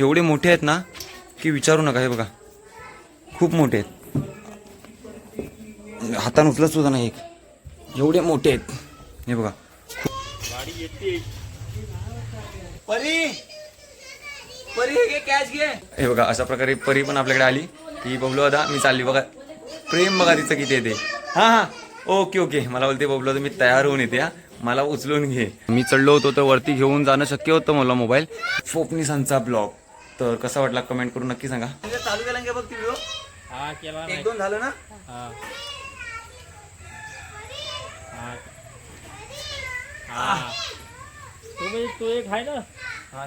एवढे मोठे आहेत ना की विचारू नका हे बघा. खूप मोठे आहेत. हातानं उचलत सुद्धा नाही एक. एवढे मोठे आहेत. हे बघा. परी! परी हे घे कॅच घे. हे बघा अशा प्रकारे परी पण आपल्याकडे आली की बबलू दादा मी चालली. बघा प्रेम बघा तिचं किती येते हां हां. Okay okay. मला बोलते बबलू दादा मी तयार होऊन येते हा. मला उचलून घे. मी चढलो होतो तर वरती घेऊन जाणं शक्य होतं मला मोबाईल फोपनिसांचा ब्लॉग तर कसा वाटला कमेंट करून नक्की सांगा. म्हणजे चालू केला का बघ ती व्हिडिओ हा केला एक दोन झालं ना? हा. हा. हा. तुम्ही तू एक आहे ना? हा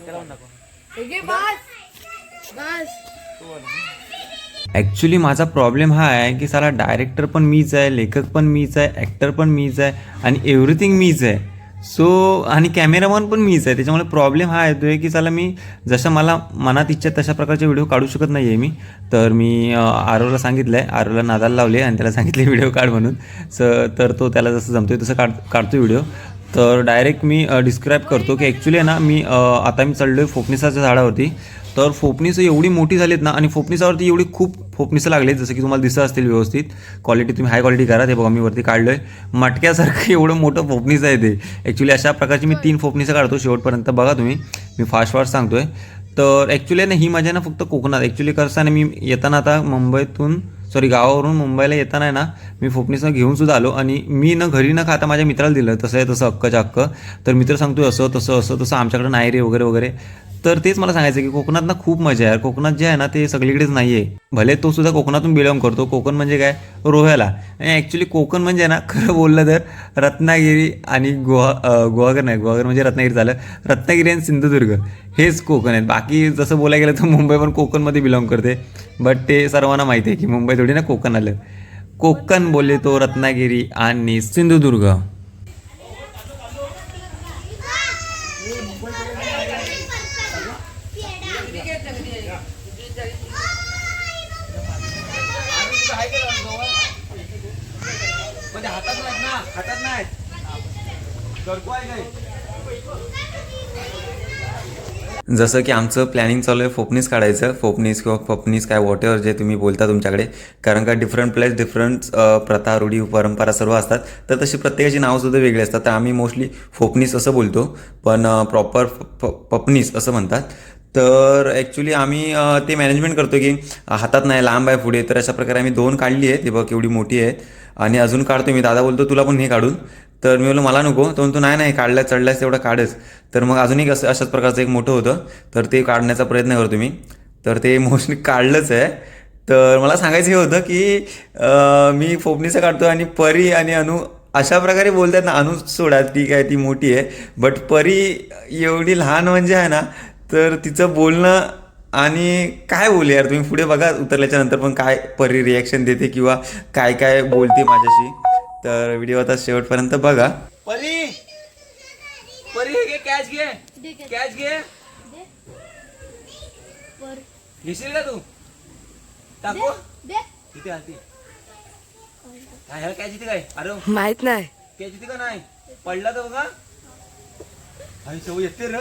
ॲक्च्युली माझा प्रॉब्लेम हा आहे की साला डायरेक्टर पण मीच आहे लेखक पण मीच आहे ॲक्टर पण मीच आहे आणि एव्हरीथिंग मीच आहे. सो आणि कॅमेरामन पण मीच आहे. त्याच्यामुळे प्रॉब्लेम हा येतो आहे की चला मी जशा मला मनात इच्छा तशा प्रकारचे व्हिडिओ काढू शकत नाही आहे मी. तर मी आरोला सांगितलं आहे आरोला नादाला लावले आणि त्याला सांगितले व्हिडिओ काढ म्हणून. स तर तो त्याला जसं जमतो आहे तसं काढ काढतो व्हिडिओ तर डायरेक्ट मी डिस्क्राईब करतो की ॲक्च्युली आहे ना मी आता मी चढलो आहे फोकनेसाच्या झाडावरती. तर फोपणीचं एवढी मोठी झालीत ना आणि फोपणीसावरती एवढी खूप फोपणीचं लागले जसं की तुम्हाला दिसत असतील व्यवस्थित. क्वालिटी तुम्ही हाय क्वालिटी करा ते बघा मी वरती काढलं आहे मटक्यासारखं एवढं मोठं फोपणीचं आहे ते. ॲक्च्युली अशा प्रकारची मी तीन फोपणीचं काढतो शेवटपर्यंत. बघा तुम्ही मी फास्ट फास्ट सांगतो आहे तर ॲक्च्युली ना ही मजा ना फक्त कोकणात ॲक्च्युली करताना मी येताना आता मुंबईतून सॉरी गावावरून मुंबईला येताना आहे ना मी फोपणीचं घेऊन सुद्धा आलो. आणि मी न घरी न खाता माझ्या मित्राला दिलं तसं आहे तसं हक्कच्या हक्क तर मित्र सांगतोय असं तसं असं तसं आमच्याकडे नाही रे वगैरे वगैरे. तर तेच मला सांगायचं की कोकणात ना खूप मजा आहे. कोकणात जे आहे ना ते सगळीकडेच नाही आहे भले तो सुद्धा कोकणातून बिलॉंग करतो. कोकण म्हणजे काय? रोह्याला. आणि ॲक्च्युली कोकण म्हणजे ना खरं बोललं तर रत्नागिरी आणि गोवा गुहागर नाही. गुहागर म्हणजे रत्नागिरी झालं रत्नागिरी आणि सिंधुदुर्ग. हेच कोकण आहेत. बाकी जसं बोलायला गेलं तर मुंबई पण कोकणमध्ये बिलॉंग करते. बट ते सर्वांना माहिती आहे की मुंबई थोडी ना कोकण आलं कोकण बोलले तो रत्नागिरी आणि सिंधुदुर्ग. म्हणजे हातात नाहीत ना हातात नाहीत. आहे जसं की आमचं प्लॅनिंग चालू आहे फोपनीस काढायचं. फोपनीस किंवा फपनीस काय वॉटेवर जे तुम्ही बोलता तुमच्याकडे. कारण का डिफरंट प्लेस डिफरंट प्रथा रूढी परंपरा सर्व असतात. तर तशी प्रत्येकाची नावंसुद्धा वेगळी असतात. तर आम्ही मोस्टली फोपनीस असं बोलतो. पण प्रॉपर पपनीस असं म्हणतात. तर ॲक्च्युली आम्ही ते मॅनेजमेंट करतो की हातात नाही लांब आहे पुढे. तर अशा प्रकारे आम्ही दोन काढली आहे ती बघ एवढी मोठी आहे. आणि अजून काढतो मी. दादा बोलतो तुला पण हे काढून. तर मी बोललो मला नको. तो म्हणतो नाही नाही काढल्या चढल्यास तेवढं काढच. तर मग अजून एक असं अशाच प्रकारचं एक मोठं होतं. तर ते काढण्याचा प्रयत्न करतो मी. तर ते मोस्टली काढलंच आहे. तर मला सांगायचं हे होतं की मी फोपणीचं काढतो आणि परी आणि अनु अशा प्रकारे बोलतात ना अनु सोडा ती काय ती मोठी आहे. बट परी एवढी लहान म्हणजे आहे ना तर तिचं बोलणं आणि काय बोलले यार तुम्ही पुढे बघा उतरल्याच्या नंतर पण काय परी रिॲक्शन देते किंवा काय काय बोलते माझ्याशी. तर व्हिडिओ आता शेवटपर्यंत बघा. परी! परी हे घे कॅच घे. कॅच घे. घेशील का तू? टाकू? किती हाती काय कॅच येते काय? अरे माहीत नाही. कॅच येते का नाही? पडला तर बघा. आई चव येते र.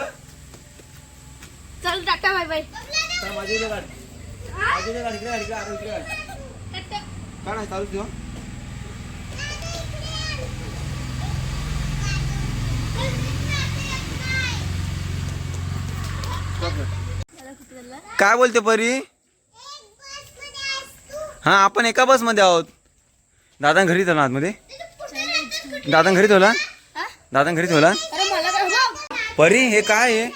चल टाटा बाय बाय. तर माझी इकडे काढ. माझी इकडे काढ इकडे काढ इकडे आरो इकडे काढ. काढ आहे, चालू ठेव. काय बोलते परी? हा आपण एका बसमध्ये आहोत. दादा घरी ठेवला आतमध्ये. दादा घरी ठेवला दादा घरी ठेवला काय बघ परी हे काय आहे?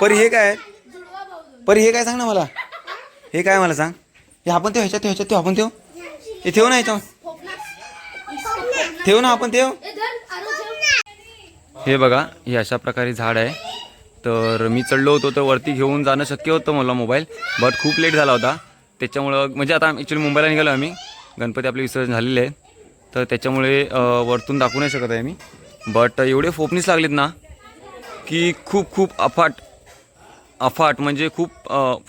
परी हे काय? पर परी हे काय सांग ना मला? हे काय मला सांग? हे आपण ते ह्याच्यात ठेव ह्याच्यात ठेव आपण ठेव. हे ठेव ना ह्याच्यावर. ठेव ना आपण ठेव. हे बघा हे अशा प्रकारे झाड आहे. तर मी चढलो होतो तर वरती घेऊन जाणं शक्य होतं मला मोबाईल. बट खूप लेट झाला होता. त्याच्यामुळं म्हणजे आता ॲक्च्युली मुंबईला निघालो आम्ही. गणपती आपले विसर्जन झालेले आहे तर त्याच्यामुळे वरतून दाखवू नाही शकत आहे मी. बट एवढे फोपनीस लागलेत ना की खूप खूप अफाट अफाट म्हणजे खूप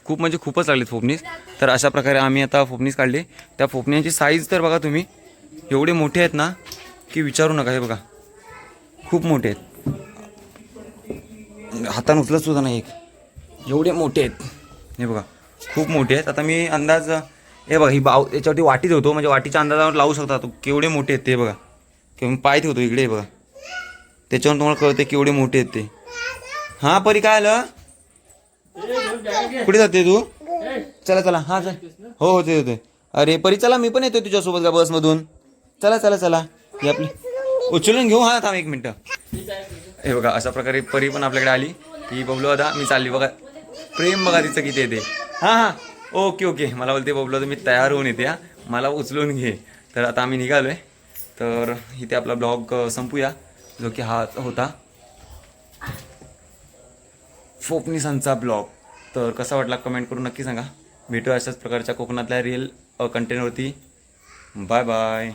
खूप म्हणजे खूपच लागलेत फोपनीस तर अशा प्रकारे आम्ही आता फोपनीस काढले. त्या फोपण्यांची साईज तर बघा तुम्ही एवढे मोठे आहेत ना की विचारू नका. हे बघा खूप मोठे आहेत. हातानं उचलत सुद्धा नाही एक. एवढे मोठे आहेत. हे बघा खूप मोठे आहेत. आता मी अंदाज हे बघा ही बाव याच्यावरती वाटी ठेवतो म्हणजे वाटीच्या अंदाजावर लावू शकता तो. केवढे मोठे आहेत ते बघा. किंवा मी पाय ठेवतो इकडे बघा. त्याच्यावर तुम्हाला कळते केवढे मोठे आहेत ते. हां परी काय आलं? कुठे जाते तू? चला चला. हां चल. हो हो ते होते अरे परी चला मी पण येतो तुझ्यासोबत का बसमधून. चला चला चला. हे आपली उचलून घेऊ हा थांब एक मिनटं. हे बघा अशा प्रकारे परी पण आपल्याकडे आली. की बबलू दादा मी चालली. बघा प्रेम बघा तिचं किती येते हां हां. Okay okay. मला बोलते बबलू दादा मी तयार होऊन येते हा. मला उचलून घे. तर आता आम्ही निघालो आहे तर इथे आपला ब्लॉग संपूया. जो की हा होता. फोपनिसांचा ब्लॉग. तर कसा वाटला कमेंट करून नक्की सांगा. भेटू अशाच प्रकारच्या कोकणातल्या रिअल कंटेंटवरती बाय बाय